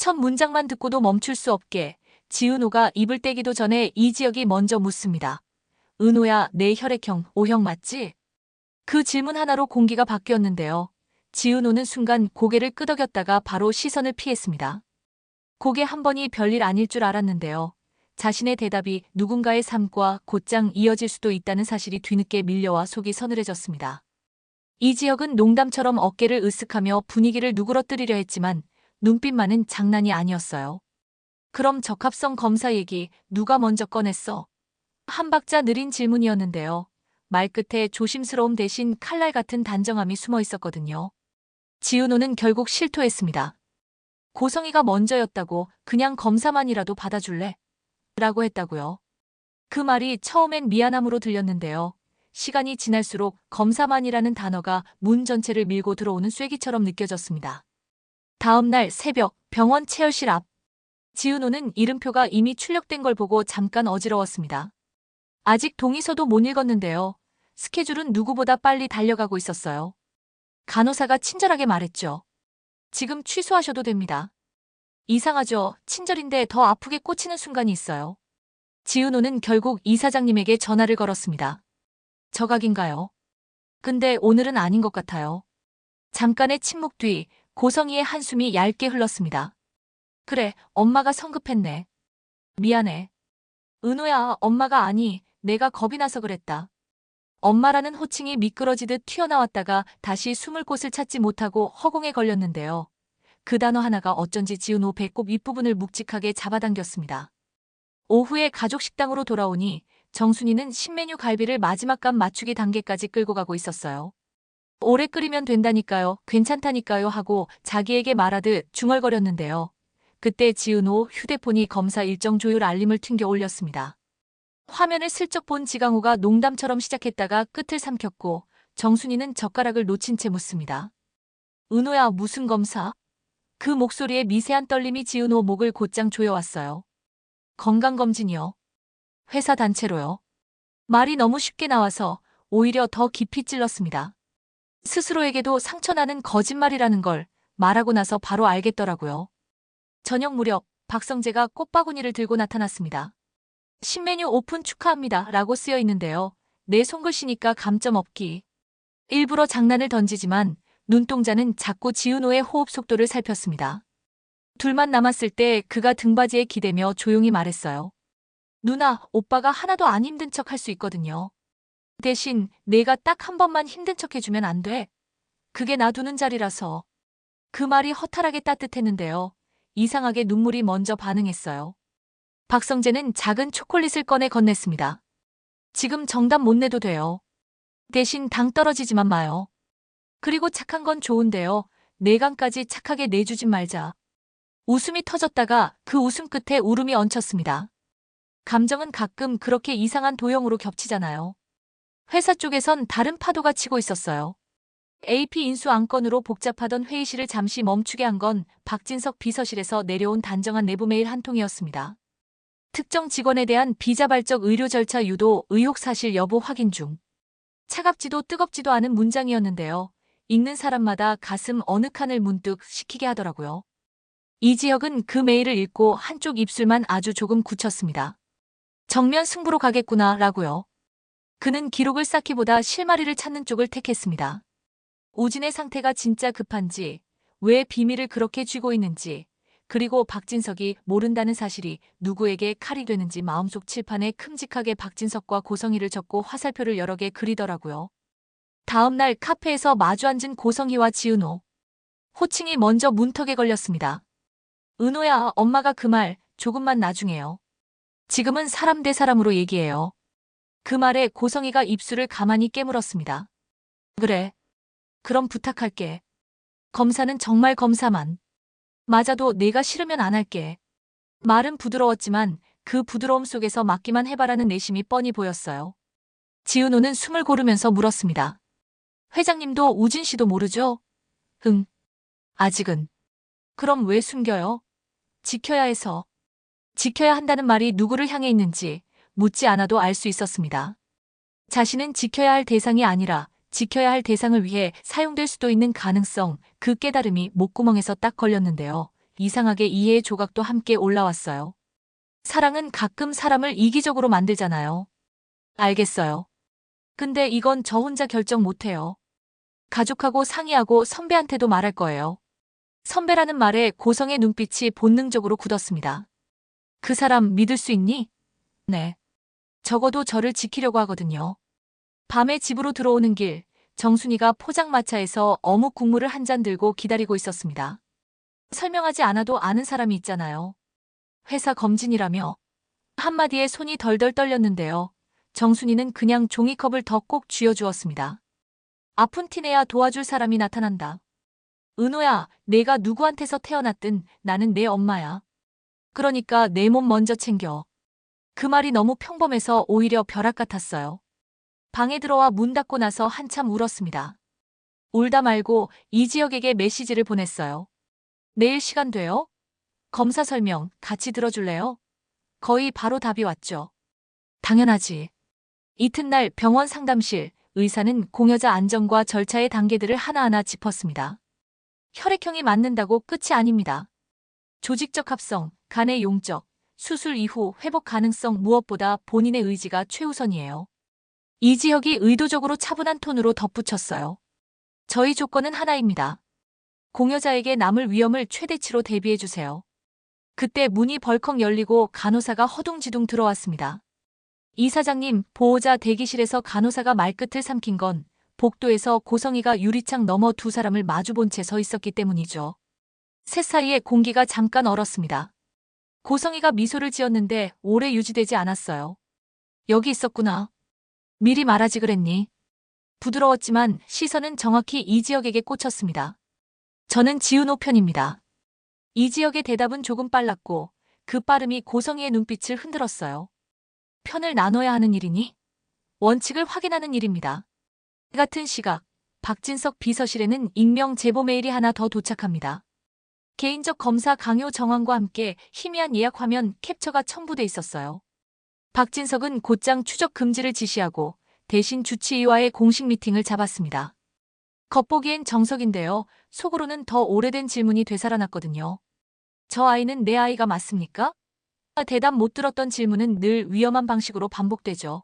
첫 문장만 듣고도 멈출 수 없게 지은호가 입을 떼기도 전에 이지혁이 먼저 묻습니다. 은호야, 내 혈액형 O형 맞지? 그 질문 하나로 공기가 바뀌었는데요. 지은호는 순간 고개를 끄덕였다가 바로 시선을 피했습니다. 고개 한 번이 별일 아닐 줄 알았는데요. 자신의 대답이 누군가의 삶과 곧장 이어질 수도 있다는 사실이 뒤늦게 밀려와 속이 서늘해졌습니다. 이지혁은 농담처럼 어깨를 으쓱하며 분위기를 누그러뜨리려 했지만 눈빛만은 장난이 아니었어요. 그럼 적합성 검사 얘기 누가 먼저 꺼냈어? 한 박자 느린 질문이었는데요. 말끝에 조심스러움 대신 칼날 같은 단정함이 숨어 있었거든요. 지은호는 결국 실토했습니다. 고성이가 먼저였다고 그냥 검사만이라도 받아줄래? 라고 했다고요. 그 말이 처음엔 미안함으로 들렸는데요. 시간이 지날수록 검사만이라는 단어가 문 전체를 밀고 들어오는 쐐기처럼 느껴졌습니다. 다음 날 새벽 병원 체열실 앞. 지은호는 이름표가 이미 출력된 걸 보고 잠깐 어지러웠습니다. 아직 동의서도 못 읽었는데요. 스케줄은 누구보다 빨리 달려가고 있었어요. 간호사가 친절하게 말했죠. 지금 취소하셔도 됩니다. 이상하죠. 친절인데 더 아프게 꽂히는 순간이 있어요. 지은호는 결국 이사장님에게 전화를 걸었습니다. 저각인가요? 근데 오늘은 아닌 것 같아요. 잠깐의 침묵 뒤 고성이의 한숨이 얇게 흘렀습니다. 그래, 엄마가 성급했네. 미안해. 은호야, 엄마가 아니, 내가 겁이 나서 그랬다. 엄마라는 호칭이 미끄러지듯 튀어나왔다가 다시 숨을 곳을 찾지 못하고 허공에 걸렸는데요. 그 단어 하나가 어쩐지 지은호 배꼽 윗부분을 묵직하게 잡아당겼습니다. 오후에 가족 식당으로 돌아오니 정순이는 신메뉴 갈비를 마지막 감 맞추기 단계까지 끌고 가고 있었어요. 오래 끓이면 된다니까요, 괜찮다니까요 하고 자기에게 말하듯 중얼거렸는데요. 그때 지은호 휴대폰이 검사 일정 조율 알림을 튕겨 올렸습니다. 화면을 슬쩍 본 지강호가 농담처럼 시작했다가 끝을 삼켰고 정순이는 젓가락을 놓친 채 묻습니다. 은호야 무슨 검사? 그 목소리에 미세한 떨림이 지은호 목을 곧장 조여왔어요. 건강검진이요. 회사 단체로요. 말이 너무 쉽게 나와서 오히려 더 깊이 찔렀습니다. 스스로에게도 상처나는 거짓말이라는 걸 말하고 나서 바로 알겠더라고요. 저녁 무렵 박성재가 꽃바구니를 들고 나타났습니다. 신메뉴 오픈 축하합니다. 라고 쓰여 있는데요. 내 손글씨니까 감점 없기. 일부러 장난을 던지지만 눈동자는 자꾸 지은호의 호흡 속도를 살폈습니다. 둘만 남았을 때 그가 등받이에 기대며 조용히 말했어요. 누나, 오빠가 하나도 안 힘든 척 할 수 있거든요. 대신 내가 딱 한 번만 힘든 척 해주면 안 돼. 그게 놔두는 자리라서. 그 말이 허탈하게 따뜻했는데요. 이상하게 눈물이 먼저 반응했어요. 박성재는 작은 초콜릿을 꺼내 건넸습니다. 지금 정답 못 내도 돼요. 대신 당 떨어지지만 마요. 그리고 착한 건 좋은데요. 내강까지 착하게 내주진 말자. 웃음이 터졌다가 그 웃음 끝에 울음이 얹혔습니다. 감정은 가끔 그렇게 이상한 도형으로 겹치잖아요. 회사 쪽에선 다른 파도가 치고 있었어요. AP 인수 안건으로 복잡하던 회의실을 잠시 멈추게 한 건 박진석 비서실에서 내려온 단정한 내부 메일 한 통이었습니다. 특정 직원에 대한 비자발적 의료 절차 유도 의혹 사실 여부 확인 중. 차갑지도 뜨겁지도 않은 문장이었는데요. 읽는 사람마다 가슴 어느 칸을 문득 식히게 하더라고요. 이지혁은 그 메일을 읽고 한쪽 입술만 아주 조금 굳혔습니다. 정면 승부로 가겠구나 라고요. 그는 기록을 쌓기보다 실마리를 찾는 쪽을 택했습니다. 우진의 상태가 진짜 급한지, 왜 비밀을 그렇게 쥐고 있는지, 그리고 박진석이 모른다는 사실이 누구에게 칼이 되는지 마음속 칠판에 큼직하게 박진석과 고성희를 적고 화살표를 여러 개 그리더라고요. 다음 날 카페에서 마주 앉은 고성희와 지은호. 호칭이 먼저 문턱에 걸렸습니다. 은호야, 엄마가 그 말 조금만 나중에요. 지금은 사람 대 사람으로 얘기해요. 그 말에 고성희가 입술을 가만히 깨물었습니다. 그래. 그럼 부탁할게. 검사는 정말 검사만. 맞아도 내가 싫으면 안 할게. 말은 부드러웠지만 그 부드러움 속에서 맞기만 해봐라는 내심이 뻔히 보였어요. 지은호는 숨을 고르면서 물었습니다. 회장님도 우진 씨도 모르죠? 응. 아직은. 그럼 왜 숨겨요? 지켜야 해서. 지켜야 한다는 말이 누구를 향해 있는지 묻지 않아도 알 수 있었습니다. 자신은 지켜야 할 대상이 아니라 지켜야 할 대상을 위해 사용될 수도 있는 가능성, 그 깨달음이 목구멍에서 딱 걸렸는데요. 이상하게 이해의 조각도 함께 올라왔어요. 사랑은 가끔 사람을 이기적으로 만들잖아요. 알겠어요. 근데 이건 저 혼자 결정 못해요. 가족하고 상의하고 선배한테도 말할 거예요. 선배라는 말에 고성의 눈빛이 본능적으로 굳었습니다. 그 사람 믿을 수 있니? 네. 적어도 저를 지키려고 하거든요. 밤에 집으로 들어오는 길, 정순이가 포장마차에서 어묵 국물을 한 잔 들고 기다리고 있었습니다. 설명하지 않아도 아는 사람이 있잖아요. 회사 검진이라며. 한마디에 손이 덜덜 떨렸는데요. 정순이는 그냥 종이컵을 더 꼭 쥐어주었습니다. 아픈 티내야 도와줄 사람이 나타난다. 은호야, 내가 누구한테서 태어났든 나는 내 엄마야. 그러니까 내 몸 먼저 챙겨. 그 말이 너무 평범해서 오히려 벼락 같았어요. 방에 들어와 문 닫고 나서 한참 울었습니다. 울다 말고 이지혁에게 메시지를 보냈어요. 내일 시간 돼요? 검사 설명 같이 들어줄래요? 거의 바로 답이 왔죠. 당연하지. 이튿날 병원 상담실, 의사는 공여자 안전과 절차의 단계들을 하나하나 짚었습니다. 혈액형이 맞는다고 끝이 아닙니다. 조직적 합성, 간의 용적, 수술 이후 회복 가능성 무엇보다 본인의 의지가 최우선이에요. 이지혁이 의도적으로 차분한 톤으로 덧붙였어요. 저희 조건은 하나입니다. 공여자에게 남을 위험을 최대치로 대비해주세요. 그때 문이 벌컥 열리고 간호사가 허둥지둥 들어왔습니다. 이 사장님, 보호자 대기실에서 간호사가 말끝을 삼킨 건 복도에서 고성이가 유리창 너머 두 사람을 마주본 채 서 있었기 때문이죠. 셋 사이에 공기가 잠깐 얼었습니다. 고성이가 미소를 지었는데 오래 유지되지 않았어요. 여기 있었구나. 미리 말하지 그랬니? 부드러웠지만 시선은 정확히 이지혁에게 꽂혔습니다. 저는 지은호 편입니다. 이지혁의 대답은 조금 빨랐고 그 빠름이 고성이의 눈빛을 흔들었어요. 편을 나눠야 하는 일이니? 원칙을 확인하는 일입니다. 같은 시각, 박진석 비서실에는 익명 제보 메일이 하나 더 도착합니다. 개인적 검사 강요 정황과 함께 희미한 예약 화면 캡처가 첨부돼 있었어요. 박진석은 곧장 추적 금지를 지시하고 대신 주치의와의 공식 미팅을 잡았습니다. 겉보기엔 정석인데요. 속으로는 더 오래된 질문이 되살아났거든요. 저 아이는 내 아이가 맞습니까? 대답 못 들었던 질문은 늘 위험한 방식으로 반복되죠.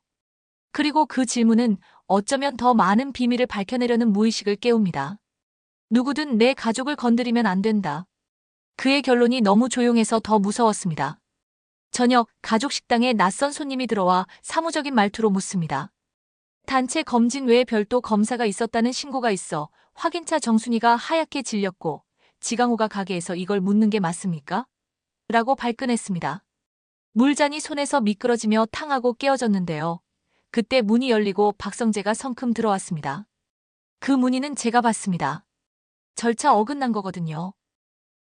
그리고 그 질문은 어쩌면 더 많은 비밀을 밝혀내려는 무의식을 깨웁니다. 누구든 내 가족을 건드리면 안 된다. 그의 결론이 너무 조용해서 더 무서웠습니다. 저녁 가족 식당에 낯선 손님이 들어와 사무적인 말투로 묻습니다. 단체 검진 외에 별도 검사가 있었다는 신고가 있어 확인차 정순이가 하얗게 질렸고 지강호가 가게에서 이걸 묻는 게 맞습니까? 라고 발끈했습니다. 물잔이 손에서 미끄러지며 탕하고 깨어졌는데요. 그때 문이 열리고 박성재가 성큼 들어왔습니다. 그 문의는 제가 봤습니다. 절차 어긋난 거거든요.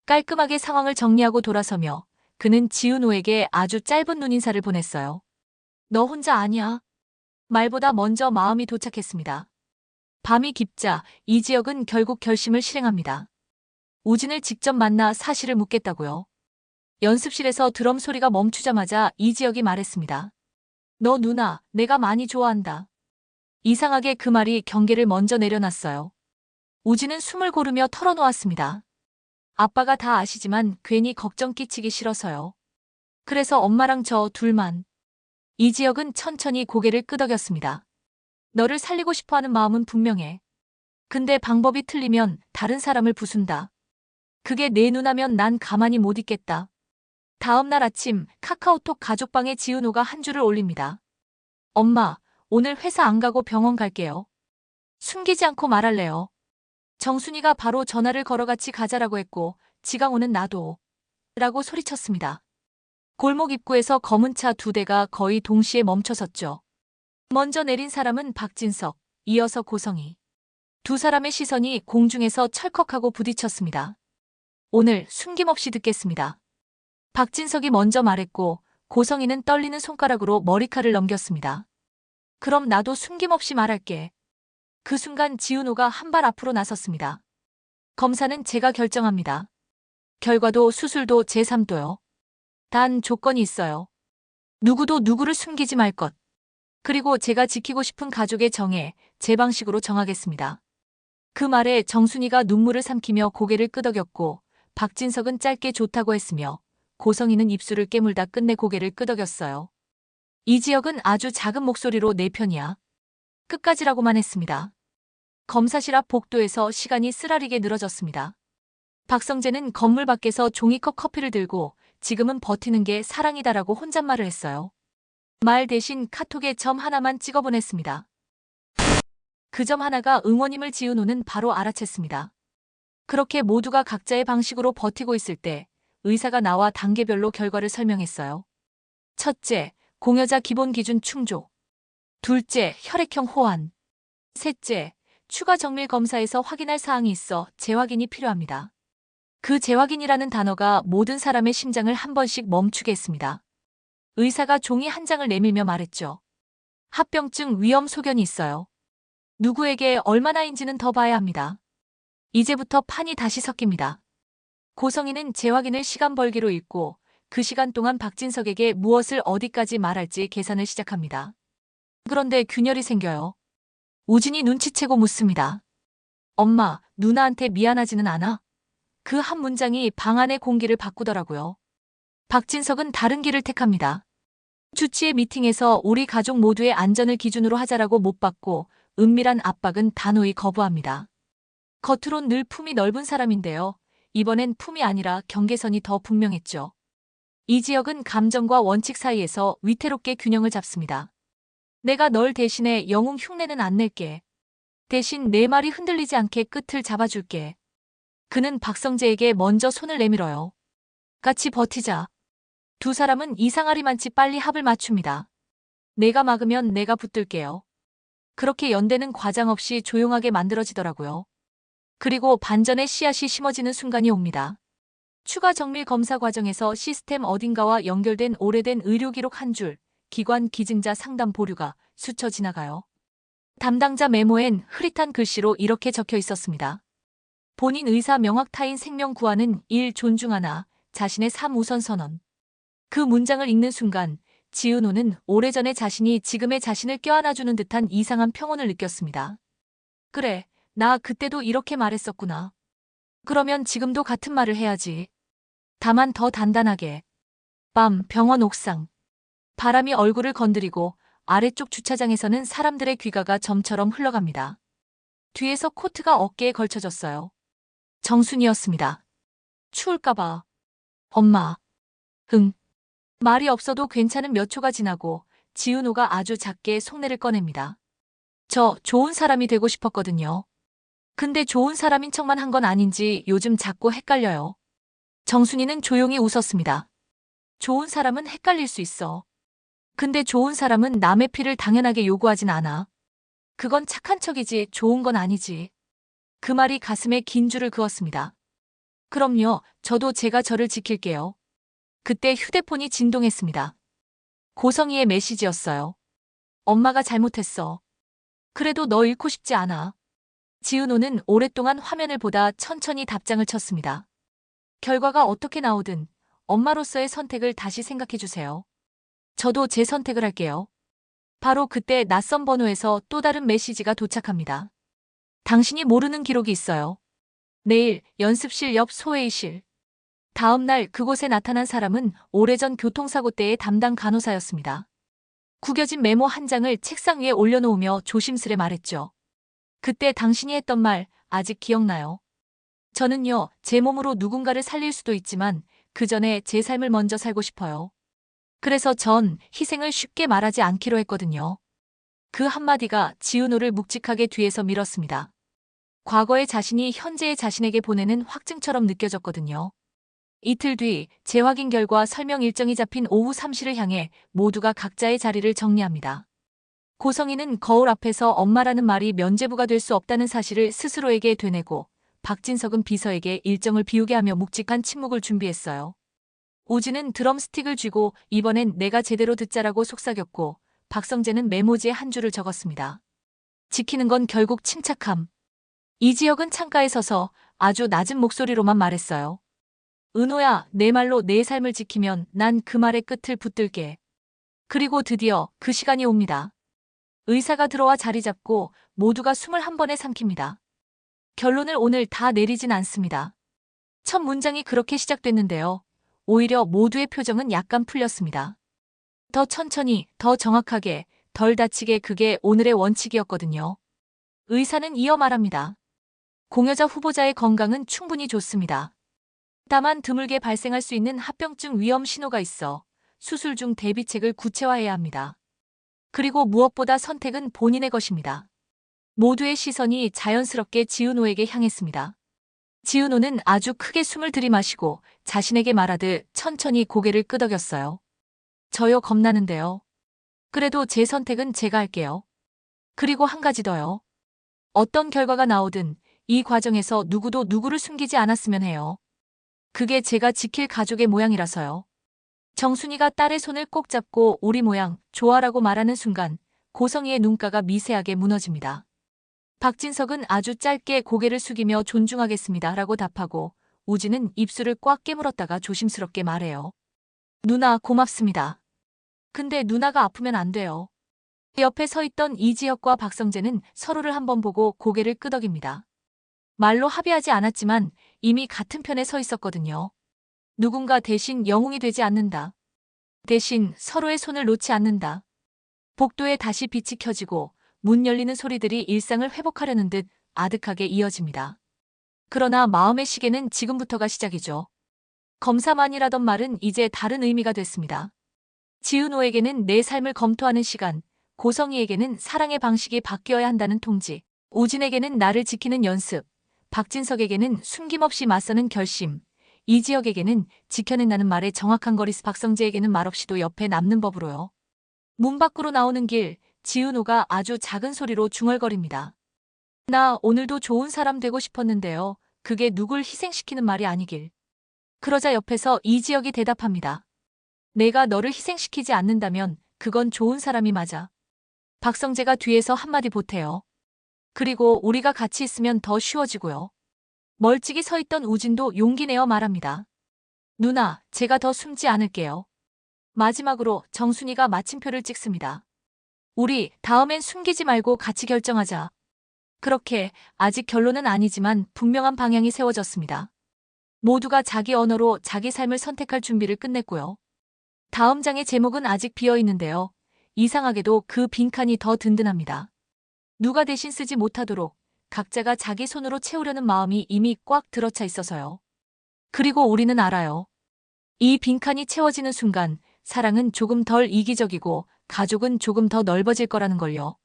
깔끔하게 상황을 정리하고 돌아서며 그는 지은호에게 아주 짧은 눈인사를 보냈어요. 너 혼자 아니야. 말보다 먼저 마음이 도착했습니다. 밤이 깊자 이지혁은 결국 결심을 실행합니다. 우진을 직접 만나 사실을 묻겠다고요. 연습실에서 드럼 소리가 멈추자마자 이지혁이 말했습니다. 너 누나, 내가 많이 좋아한다. 이상하게 그 말이 경계를 먼저 내려놨어요. 우진은 숨을 고르며 털어놓았습니다. 아빠가 다 아시지만 괜히 걱정 끼치기 싫어서요. 그래서 엄마랑 저 둘만. 이지혁은 천천히 고개를 끄덕였습니다. 너를 살리고 싶어 하는 마음은 분명해. 근데 방법이 틀리면 다른 사람을 부순다. 그게 내 누나면 난 가만히 못 있겠다. 다음 날 아침 카카오톡 가족방에 지은호가 한 줄을 올립니다. 엄마, 오늘 회사 안 가고 병원 갈게요. 숨기지 않고 말할래요. 정순이가 바로 전화를 걸어 같이 가자라고 했고 지강호는 나도 라고 소리쳤습니다. 골목 입구에서 검은 차 두 대가 거의 동시에 멈춰섰죠. 먼저 내린 사람은 박진석, 이어서 고성이. 두 사람의 시선이 공중에서 철컥하고 부딪혔습니다. 오늘 숨김없이 듣겠습니다. 박진석이 먼저 말했고 고성이는 떨리는 손가락으로 머리칼을 넘겼습니다. 그럼 나도 숨김없이 말할게. 그 순간 지은호가 한 발 앞으로 나섰습니다. 검사는 제가 결정합니다. 결과도 수술도 제3도요. 단 조건이 있어요. 누구도 누구를 숨기지 말 것. 그리고 제가 지키고 싶은 가족의 정에 제 방식으로 정하겠습니다. 그 말에 정순이가 눈물을 삼키며 고개를 끄덕였고 박진석은 짧게 좋다고 했으며 고성이는 입술을 깨물다 끝내 고개를 끄덕였어요. 이지혁은 아주 작은 목소리로 내 편이야. 끝까지라고만 했습니다. 검사실 앞 복도에서 시간이 쓰라리게 늘어졌습니다. 박성재는 건물 밖에서 종이컵 커피를 들고 지금은 버티는 게 사랑이다라고 혼잣말을 했어요. 말 대신 카톡에 점 하나만 찍어 보냈습니다. 그 점 하나가 응원임을 지은호는 바로 알아챘습니다. 그렇게 모두가 각자의 방식으로 버티고 있을 때 의사가 나와 단계별로 결과를 설명했어요. 첫째, 공여자 기본 기준 충족. 둘째, 혈액형 호환. 셋째, 추가 정밀 검사에서 확인할 사항이 있어 재확인이 필요합니다. 그 재확인이라는 단어가 모든 사람의 심장을 한 번씩 멈추게 했습니다. 의사가 종이 한 장을 내밀며 말했죠. 합병증 위험 소견이 있어요. 누구에게 얼마나인지는 더 봐야 합니다. 이제부터 판이 다시 섞입니다. 고성이는 재확인을 시간 벌기로 읽고 그 시간 동안 박진석에게 무엇을 어디까지 말할지 계산을 시작합니다. 그런데 균열이 생겨요. 우진이 눈치채고 묻습니다. 엄마, 누나한테 미안하지는 않아? 그 한 문장이 방 안의 공기를 바꾸더라고요. 박진석은 다른 길을 택합니다. 주치의 미팅에서 우리 가족 모두의 안전을 기준으로 하자라고 못 받고 은밀한 압박은 단호히 거부합니다. 겉으론 늘 품이 넓은 사람인데요. 이번엔 품이 아니라 경계선이 더 분명했죠. 이 지역은 감정과 원칙 사이에서 위태롭게 균형을 잡습니다. 내가 널 대신에 영웅 흉내는 안 낼게. 대신 내 말이 흔들리지 않게 끝을 잡아줄게. 그는 박성재에게 먼저 손을 내밀어요. 같이 버티자. 두 사람은 이상하리만치 빨리 합을 맞춥니다. 내가 막으면 내가 붙들게요. 그렇게 연대는 과장 없이 조용하게 만들어지더라고요. 그리고 반전의 씨앗이 심어지는 순간이 옵니다. 추가 정밀 검사 과정에서 시스템 어딘가와 연결된 오래된 의료 기록 한 줄, 기관 기증자 상담 보류가 스쳐 지나가요. 담당자 메모엔 흐릿한 글씨로 이렇게 적혀 있었습니다. 본인 의사 명확 타인 생명 구하는 일 존중하나 자신의 삶 우선 선언. 그 문장을 읽는 순간 지은호는 오래전에 자신이 지금의 자신을 껴안아주는 듯한 이상한 평온을 느꼈습니다. 그래, 나 그때도 이렇게 말했었구나. 그러면 지금도 같은 말을 해야지. 다만 더 단단하게. 밤 병원 옥상. 바람이 얼굴을 건드리고 아래쪽 주차장에서는 사람들의 귀가가 점처럼 흘러갑니다. 뒤에서 코트가 어깨에 걸쳐졌어요. 정순이었습니다. 추울까봐. 엄마. 응. 말이 없어도 괜찮은 몇 초가 지나고 지은호가 아주 작게 속내를 꺼냅니다. 저 좋은 사람이 되고 싶었거든요. 근데 좋은 사람인 척만 한 건 아닌지 요즘 자꾸 헷갈려요. 정순이는 조용히 웃었습니다. 좋은 사람은 헷갈릴 수 있어. 근데 좋은 사람은 남의 피를 당연하게 요구하진 않아. 그건 착한 척이지 좋은 건 아니지. 그 말이 가슴에 긴 줄을 그었습니다. 그럼요, 저도 제가 저를 지킬게요. 그때 휴대폰이 진동했습니다. 고성이의 메시지였어요. 엄마가 잘못했어. 그래도 너 잃고 싶지 않아. 지은호는 오랫동안 화면을 보다 천천히 답장을 쳤습니다. 결과가 어떻게 나오든 엄마로서의 선택을 다시 생각해 주세요. 저도 제 선택을 할게요. 바로 그때 낯선 번호에서 또 다른 메시지가 도착합니다. 당신이 모르는 기록이 있어요. 내일 연습실 옆 소회의실. 다음 날 그곳에 나타난 사람은 오래전 교통사고 때의 담당 간호사였습니다. 구겨진 메모 한 장을 책상 위에 올려놓으며 조심스레 말했죠. 그때 당신이 했던 말 아직 기억나요? 저는요, 제 몸으로 누군가를 살릴 수도 있지만 그 전에 제 삶을 먼저 살고 싶어요. 그래서 전 희생을 쉽게 말하지 않기로 했거든요. 그 한마디가 지은호를 묵직하게 뒤에서 밀었습니다. 과거의 자신이 현재의 자신에게 보내는 확증처럼 느껴졌거든요. 이틀 뒤 재확인 결과 설명 일정이 잡힌 오후 3시를 향해 모두가 각자의 자리를 정리합니다. 고성이는 거울 앞에서 엄마라는 말이 면죄부가 될 수 없다는 사실을 스스로에게 되뇌고 박진석은 비서에게 일정을 비우게 하며 묵직한 침묵을 준비했어요. 오지는 드럼스틱을 쥐고 이번엔 내가 제대로 듣자라고 속삭였고 박성재는 메모지에 한 줄을 적었습니다. 지키는 건 결국 침착함. 이지혁은 창가에 서서 아주 낮은 목소리로만 말했어요. 은호야, 내 말로 내 삶을 지키면 난 그 말의 끝을 붙들게. 그리고 드디어 그 시간이 옵니다. 의사가 들어와 자리 잡고 모두가 숨을 한 번에 삼킵니다. 결론을 오늘 다 내리진 않습니다. 첫 문장이 그렇게 시작됐는데요. 오히려 모두의 표정은 약간 풀렸습니다. 더 천천히, 더 정확하게, 덜 다치게 그게 오늘의 원칙이었거든요. 의사는 이어 말합니다. 공여자 후보자의 건강은 충분히 좋습니다. 다만 드물게 발생할 수 있는 합병증 위험 신호가 있어 수술 중 대비책을 구체화해야 합니다. 그리고 무엇보다 선택은 본인의 것입니다. 모두의 시선이 자연스럽게 지은호에게 향했습니다. 지은호는 아주 크게 숨을 들이마시고 자신에게 말하듯 천천히 고개를 끄덕였어요. 저요 겁나는데요. 그래도 제 선택은 제가 할게요. 그리고 한 가지 더요. 어떤 결과가 나오든 이 과정에서 누구도 누구를 숨기지 않았으면 해요. 그게 제가 지킬 가족의 모양이라서요. 정순이가 딸의 손을 꼭 잡고 우리 모양 좋아라고 말하는 순간 고성이의 눈가가 미세하게 무너집니다. 박진석은 아주 짧게 고개를 숙이며 존중하겠습니다 라고 답하고 우진은 입술을 꽉 깨물었다가 조심스럽게 말해요. 누나 고맙습니다. 근데 누나가 아프면 안 돼요. 옆에 서 있던 이지혁과 박성재는 서로를 한번 보고 고개를 끄덕입니다. 말로 합의하지 않았지만 이미 같은 편에 서 있었거든요. 누군가 대신 영웅이 되지 않는다. 대신 서로의 손을 놓지 않는다. 복도에 다시 빛이 켜지고 문 열리는 소리들이 일상을 회복하려는 듯 아득하게 이어집니다. 그러나 마음의 시계는 지금부터가 시작이죠. 검사만이라던 말은 이제 다른 의미가 됐습니다. 지은호에게는 내 삶을 검토하는 시간, 고성이에게는 사랑의 방식이 바뀌어야 한다는 통지, 우진에게는 나를 지키는 연습, 박진석에게는 숨김없이 맞서는 결심, 이지혁에게는 지켜낸다는 말의 정확한 거리스 박성재에게는 말없이도 옆에 남는 법으로요. 문 밖으로 나오는 길, 지은호가 아주 작은 소리로 중얼거립니다. 나 오늘도 좋은 사람 되고 싶었는데요. 그게 누굴 희생시키는 말이 아니길. 그러자 옆에서 이지혁이 대답합니다. 내가 너를 희생시키지 않는다면 그건 좋은 사람이 맞아. 박성재가 뒤에서 한마디 보태요. 그리고 우리가 같이 있으면 더 쉬워지고요. 멀찍이 서 있던 우진도 용기 내어 말합니다. 누나, 제가 더 숨지 않을게요. 마지막으로 정순이가 마침표를 찍습니다. 우리 다음엔 숨기지 말고 같이 결정하자. 그렇게 아직 결론은 아니지만 분명한 방향이 세워졌습니다. 모두가 자기 언어로 자기 삶을 선택할 준비를 끝냈고요. 다음 장의 제목은 아직 비어 있는데요. 이상하게도 그 빈칸이 더 든든합니다. 누가 대신 쓰지 못하도록 각자가 자기 손으로 채우려는 마음이 이미 꽉 들어차 있어서요. 그리고 우리는 알아요. 이 빈칸이 채워지는 순간 사랑은 조금 덜 이기적이고 가족은 조금 더 넓어질 거라는 걸요.